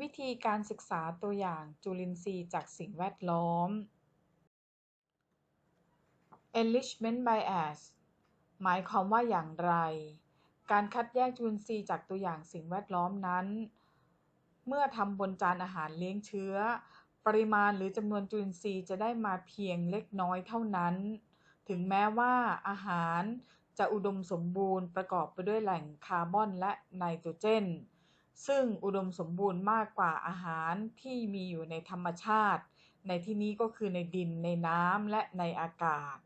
วิธีการศึกษาตัวอย่างจุลินทรีย์จากสิ่งแวดล้อม enrichment bias หมายความว่าอย่างไร การคัดแยกจุลินทรีย์จากตัวอย่างสิ่งแวดล้อมนั้น เมื่อทำบนจานอาหารเลี้ยงเชื้อ ปริมาณหรือจำนวนจุลินทรีย์จะได้มาเพียงเล็กน้อยเท่านั้น ถึงแม้ว่าอาหารจะอุดมสมบูรณ์ประกอบไปด้วยแหล่งคาร์บอนและไนโตรเจน ซึ่งอุดมสมบูรณ์มากกว่าอาหารที่มีอยู่ในธรรมชาติ ในที่นี้ก็คือในดินในน้ำและในอากาศ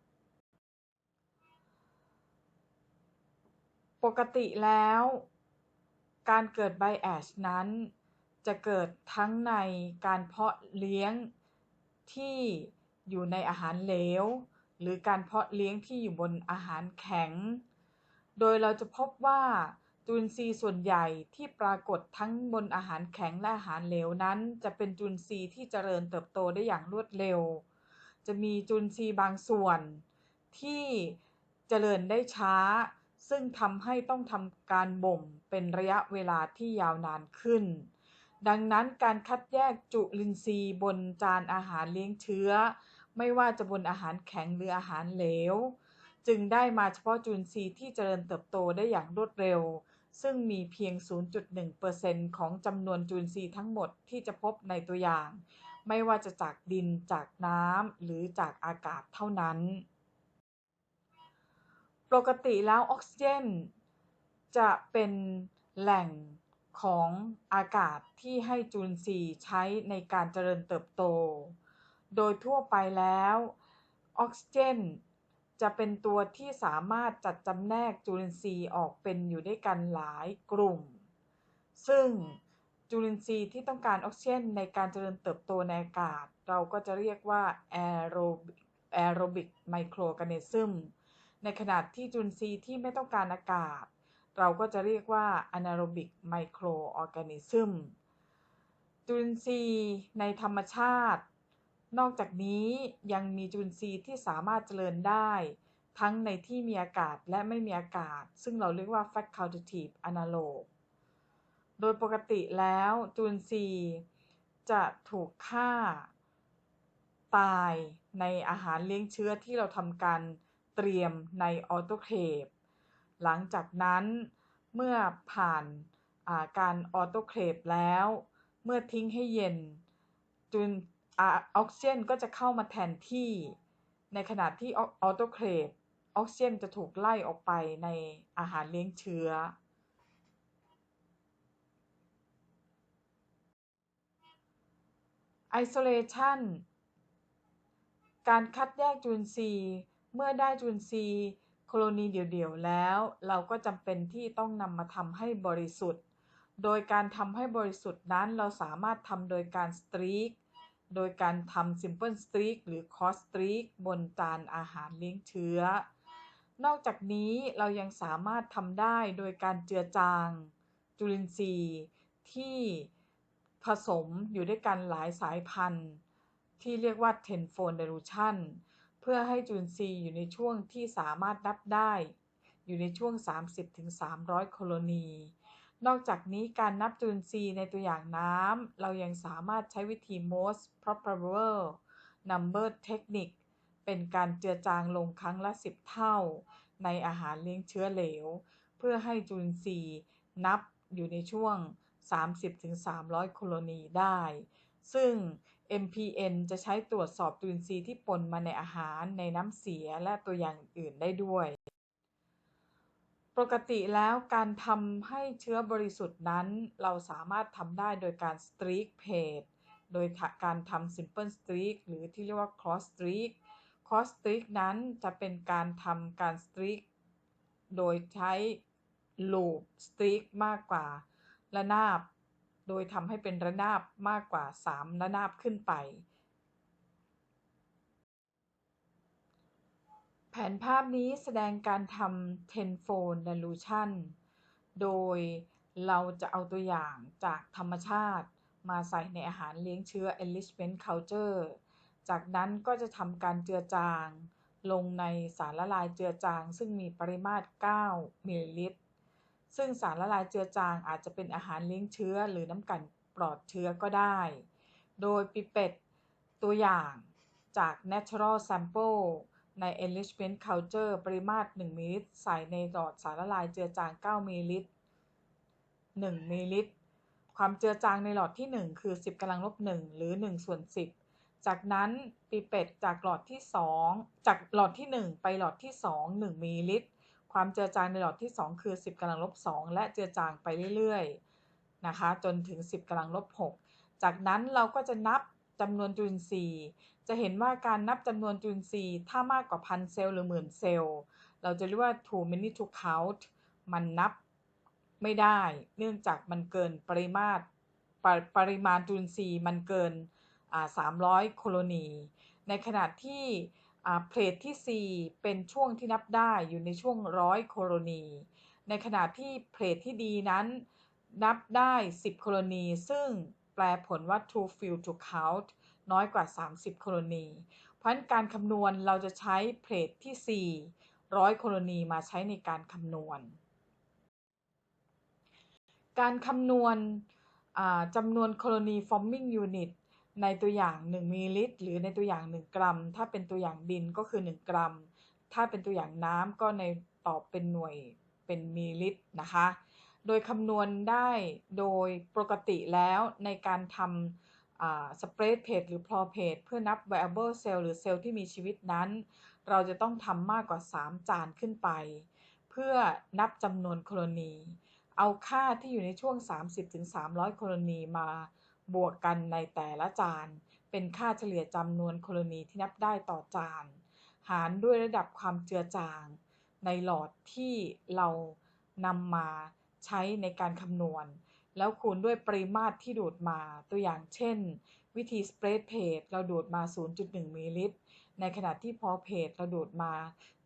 ปกติแล้ว การเกิดไบแอชนั้นจะเกิดทั้งในการเพาะเลี้ยงที่อยู่ในอาหารเหลว หรือการเพาะเลี้ยงที่อยู่บนอาหารแข็ง โดยเราจะพบว่า จุลินทรีย์ส่วนใหญ่ที่ปรากฏทั้งบนอาหารแข็งและอาหารเหลวนั้น จะเป็นจุลินทรีย์ที่เจริญเติบโตได้อย่างรวดเร็ว จะมีจุลินทรีย์บางส่วน ที่เจริญได้ช้า ซึ่งทำให้ต้องทำการบ่มเป็นระยะเวลาที่ยาวนานขึ้น ดังนั้นการคัดแยกจุลินทรีย์บนจานอาหารเลี้ยงเชื้อ ไม่ว่าจะบนอาหารแข็งหรืออาหารเหลว จึงได้มาเฉพาะจุลินทรีย์ที่เจริญเติบโตได้อย่างรวดเร็ว ซึ่งมีเพียง 0.1%ของจำนวนจุลินทรีย์ทั้งหมดที่จะพบในตัวอย่าง ไม่ว่าจะจากดินจากน้ำหรือจากอากาศเท่านั้น ปกติแล้วออกซิเจน จะเป็นแหล่งของอากาศที่ให้จุลินทรีย์ใช้ในการเจริญเติบโต โดยทั่วไปแล้ว ออกซิเจน จะเป็นตัวที่สามารถจัดจำแนกจุลินทรีย์ออกเป็นอยู่ด้วยกันหลายกลุ่ม ซึ่งจุลินทรีย์ที่ต้องการออกซิเจนในการเจริญเติบโตในอากาศ เราก็จะเรียกว่าแอโรแอโรบิกไมโครออร์แกนิซึมในขณะที่จุลินทรีย์ที่ไม่ต้องการอากาศ เราก็จะเรียกว่าอนาโรบิกไมโครออร์แกนิซึมจุลินทรีย์ในธรรมชาติ นอกจากนี้ยังมีจุลินทรีย์ที่สามารถเจริญได้ ทั้งในที่มีอากาศและไม่มีอากาศ ซึ่งเราเรียกว่า facultative analog โดยปกติแล้วจุลินทรีย์จะถูกฆ่าตายในอาหารเลี้ยงเชื้อที่เราทำการเตรียมในออโตเคลฟหลังจากนั้นเมื่อผ่านาการออโตเคลฟแล้ว เมื่อทิ้งให้เย็นจุล ออกซิเจนก็จะเข้ามาแทนที่ ในขณะที่ออโตเคลฟออกซิเจนจะถูกไล่ออกไปในอาหารเลี้ยงเชื้อ isolation การคัดแยกจุลินทรีย์ เมื่อได้จุลินทรีย์โคโลนีเดี่ยวๆแล้ว เราก็จำเป็นที่ต้องนำมาทำให้บริสุทธิ์ โดยการทำให้บริสุทธิ์นั้นเราสามารถทำโดยการสตรีก โดยการทำ Simple Streak หรือ Cross Streak บนจานอาหารเลี้ยงเชื้อ นอกจากนี้เรายังสามารถทำได้โดยการเจือจาง จุลินทรีย์ที่ผสมอยู่ด้วยกันหลายสายพันธุ์ ที่เรียกว่า tenfold dilution เพื่อให้จุลินทรีย์อยู่ในช่วงที่สามารถนับได้ อยู่ในช่วง 30-300 โคโลนี นอกจากนี้การนับจุลินทรีย์ในตัวอย่างน้ำ เรายังสามารถใช้วิธี most probable number technique เป็นการเจือจางลงครั้งละ 10 เท่า ในอาหารเลี้ยงเชื้อเหลว เพื่อให้จุลินทรีย์นับอยู่ในช่วง 30-300 โคโลนีได้ ซึ่ง MPN จะใช้ตรวจสอบจุลินทรีย์ที่ปนมาในอาหารในน้ำเสียและตัวอย่างอื่นได้ด้วย ปกติแล้วการทำให้เชื้อบริสุทธิ์นั้น เราสามารถทำได้โดยการ streak page โดยการทำ simple streak หรือที่เรียกว่า cross streak cross streak นั้นจะเป็นการทำการ streak โดยใช้ loop streak มากกว่าระนาบ โดยทำให้เป็นระนาบมากกว่า 3 ระนาบขึ้นไป แผนภาพนี้แสดงการทำ tenfold dilution โดยเราจะเอาตัวอย่างจากธรรมชาติมาใส่ในอาหารเลี้ยงเชื้อ enrichment culture จากนั้นก็จะทำการเจือจาง ลงในสารละลายเจือจาง ซึ่งมีปริมาตร 9 มิลลิลิตร ซึ่งสารละลายเจือจางอาจจะเป็นอาหารเลี้ยงเชื้อ หรือน้ำกันปลอดเชื้อก็ได้ โดยปิเป็ดตัวอย่างจาก natural sample ใน enrichment culture ปริมาตร 1 มิลลิลิตร ใส่ในหลอดสารละลายเจือจาง 9 มิลลิลิตร 1 มิลลิลิตร ความเจือจางในหลอดที่ 1 คือ 10กำลังลบ 1 หรือ 1 ส่วน 10 จากนั้นปิเป็ดจากหลอดที่ 2 จากหลอดที่ 1 ไปหลอดที่ 2 1 มิลลิลิตร ความเจือจางในหลอดที่ 2 คือ 10กำลังลบ 2 และเจือจางไปเรื่อยๆ นะคะ จนถึง 10กำลังลบ 6 จากนั้นเราก็จะนับจำนวนจุลินทรีย์ จะเห็นว่าการนับจำนวนจุลินทรีย์ถ้ามากกว่าพันเซลล์หรือหมื่นเซลล์ เราจะเรียกว่า too many to count มันนับไม่ได้ เนื่องจากมันเกินปริมาตรปรปริมาณจุลินทรีย์มันเกิน 300 โคโลนี ในขณะที่เพลทที่ 4 เป็นช่วงที่นับได้อยู่ในช่วง100โคโลนี ในขณะที่เพลทที่ดีนั้นนับได้ 10 โคโลนี ซึ่งแปลผลว่า too few to count น้อยกว่า 30 โคโลนี เพราะฉะนั้นการคำนวณเราจะใช้เพลทที่ 4 100 โคโลนีมาใช้ในการคำนวณ การคำนวณจำนวน colony forming unit ในตัวอย่าง 1มิลลิลิตร หรือในตัวอย่าง 1 กรัม ถ้าเป็นตัวอย่างดินก็คือ 1 กรัม ถ้าเป็นตัวอย่างน้ำก็ในตอบเป็นหน่วยเป็นมิลลิลิตรนะคะ โดยคำนวณได้โดยปกติแล้วในการทำ สเปรดเพจหรือพลอเพจเพื่อนับ viable cell หรือเซลล์ที่มีชีวิตนั้น เราจะต้องทำมากกว่า 3 จานขึ้นไป เพื่อนับจำนวนโคโลนี เอาค่าที่อยู่ในช่วง 30-300 โคโลนีมาบวกกันในแต่ละจาน เป็นค่าเฉลี่ยจำนวนโคโลนีที่นับได้ต่อจาน หารด้วยระดับความเจือจาง ในหลอดที่เรานำมาใช้ในการคำนวณ แล้วคูณด้วยปริมาตรที่ดูดมา ตัวอย่างเช่น วิธีสเปรดเพจเราดูดมา 0.1มิลลิลิตร ในขณะที่พอเพจเราดูดมา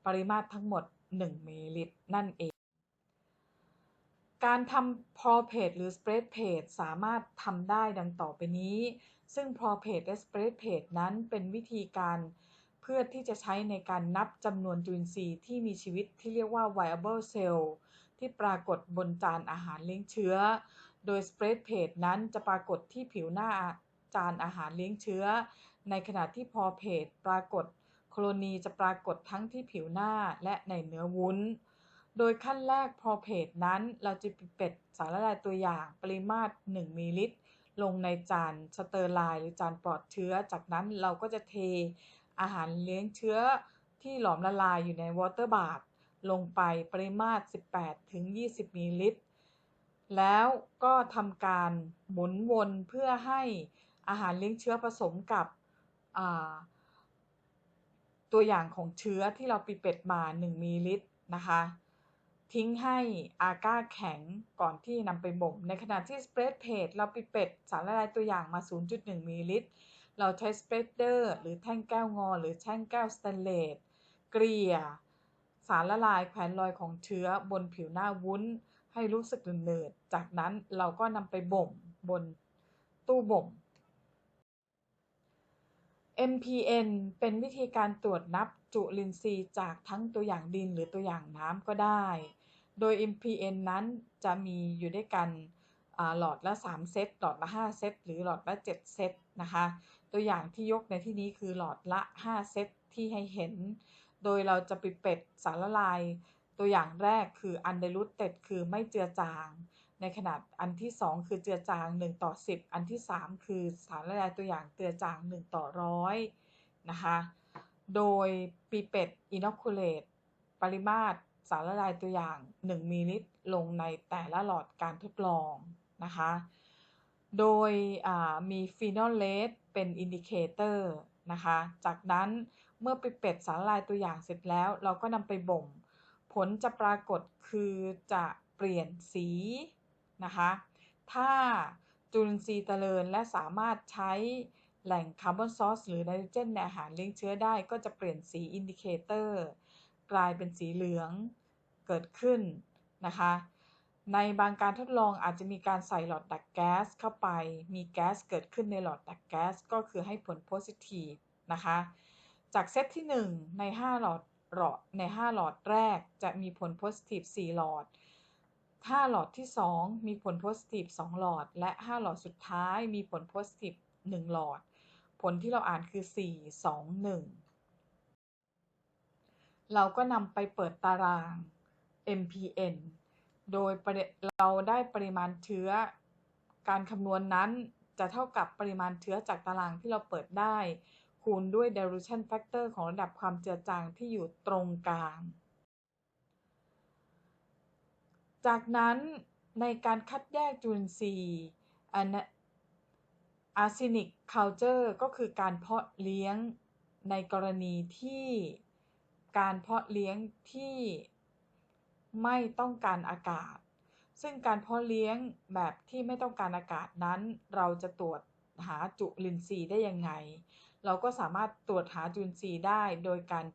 ปริมาตรทั้งหมด 1มิลลิลิตร นั่นเอง การทำพอเพจหรือสเปรดเพจสามารถทำได้ดังต่อไปนี้ ซึ่งพอเพจและสเปรดเพจนั้นเป็นวิธีการเพื่อที่จะใช้ในการนับจำนวนจุลินทรีย์ที่มีชีวิตที่เรียกว่า viable cell ที่ปรากฏบนจานอาหารเลี้ยงเชื้อ โดยสเปรดเพจนั้นจะปรากฏที่ผิวหน้าจานอาหารเลี้ยงเชื้อ ในขณะที่พอเพจปรากฏ โคโลนีจะปรากฏทั้งที่ผิวหน้าและในเนื้อวุ้น โดยขั้นแรกพอเพจนั้นเราจะเป็ดสารละลายตัวอย่างปริมาตร 1มิลลิลิตร ลงในจานสเตอร์ไลน์หรือจานปลอดเชื้อ จากนั้นเราก็จะเทอาหารเลี้ยงเชื้อที่หลอมละลายอยู่ในวอเตอร์บาร์ลงไปปริมาตร 18-20มิลลิลิตร แล้วก็ทำการหมุนวนเพื่อให้อาหารเลี้ยงเชื้อผสมกับตัวอย่างของเชื้อที่เราปิเป็ดมา 1มิลลิลิตรนะคะ ทิ้งให้อาก้าแข็งก่อนที่นำไปบ่ม ในขณะที่สเปรดเพจเราปิเป็ดสารละลายตัวอย่างมา 0.1มิลลิลิตร เราใช้สเปรดเดอร์หรือแท่งแก้วงอ หรือแท่งแก้วสแตนเลสเกลี่ยสารละลายแขวนลอยของเชื้อบนผิวหน้าวุ้น ให้รู้สึกเนืดๆจากนั้นเราก็นำไปบ่มบนตู้บ่ม MPN เป็นวิธีการตรวจนับจุลินทรีย์จากทั้งตัวอย่างดินหรือตัวอย่างน้ำก็ได้ โดย MPN นั้นจะมีอยู่ด้วยกันหลอดละ 3 เซต หลอดละ 5 เซต หรือหลอดละ 7 เซตนะคะ ตัวอย่างที่ยกในที่นี้คือหลอดละ 5 เซตที่ให้เห็น โดยเราจะปิเป็ดสารละลาย ตัวอย่างแรกคือ undiluted คือไม่เจือจาง ในขนาดอันที่ 2 คือเจือจาง 1 ต่อ 10 อันที่ 3 คือสารละลายตัวอย่างเจือจาง 1 ต่อร้อยนะคะโดยปีเป็ด inoculate ปริมาตรสารละลายตัวอย่าง 1 มิลลิลิตรลงในแต่ละหลอดการทดลองนะคะ โดยมีฟีนอลเลสเป็นอินดิเคเตอร์นะคะ จากนั้นเมื่อไปเป็ดสารละลายตัวอย่างเสร็จแล้ว เราก็นำไปบ่ม ผลจะปรากฏคือจะเปลี่ยนสีนะคะ ถ้าจุลินทรีย์เจริญและสามารถใช้แหล่งคาร์บอนซอสหรือไนโตรเจนในอาหารเลี้ยงเชื้อได้ก็จะเปลี่ยนสีอินดิเคเตอร์กลายเป็นสีเหลืองเกิดขึ้นนะคะ ในบางการทดลองอาจจะมีการใส่หลอดดักแก๊สเข้าไป มีแก๊สเกิดขึ้นในหลอดดักแก๊สก็คือให้ผลโพซิทีฟนะคะ จากเซตที่ 1 ใน 5 หลอด หลอดใน 5 หลอดแรกจะมีผลโพซิทีฟ4หลอด 5 หลอดที่ 2 มีผลโพสิทีฟ2หลอด และ 5 หลอดสุดท้ายมีผลโพสิทีฟ1หลอด ผลที่เราอ่านคือ 4 2 1 เราก็นำไปเปิดตาราง MPN โดยเราได้ปริมาณเชื้อ การคำนวณนนั้นจะเท่ากับปริมาณเชื้อจากตารางที่เราเปิดได้ คูณด้วย dilution factor ของระดับความเจือจางที่อยู่ตรงกลาง จากนั้นในการคัดแยกจุลินทรีย์ arsenic culture ก็คือการเพาะเลี้ยงในกรณีที่การเพาะเลี้ยงที่ไม่ต้องการอากาศ ซึ่งการเพาะเลี้ยงแบบที่ไม่ต้องการอากาศนั้น เราจะตรวจหาจุลินทรีย์ได้ยังไง เราก็สามารถตรวจหาจุลินทรีย์ได้โดยการ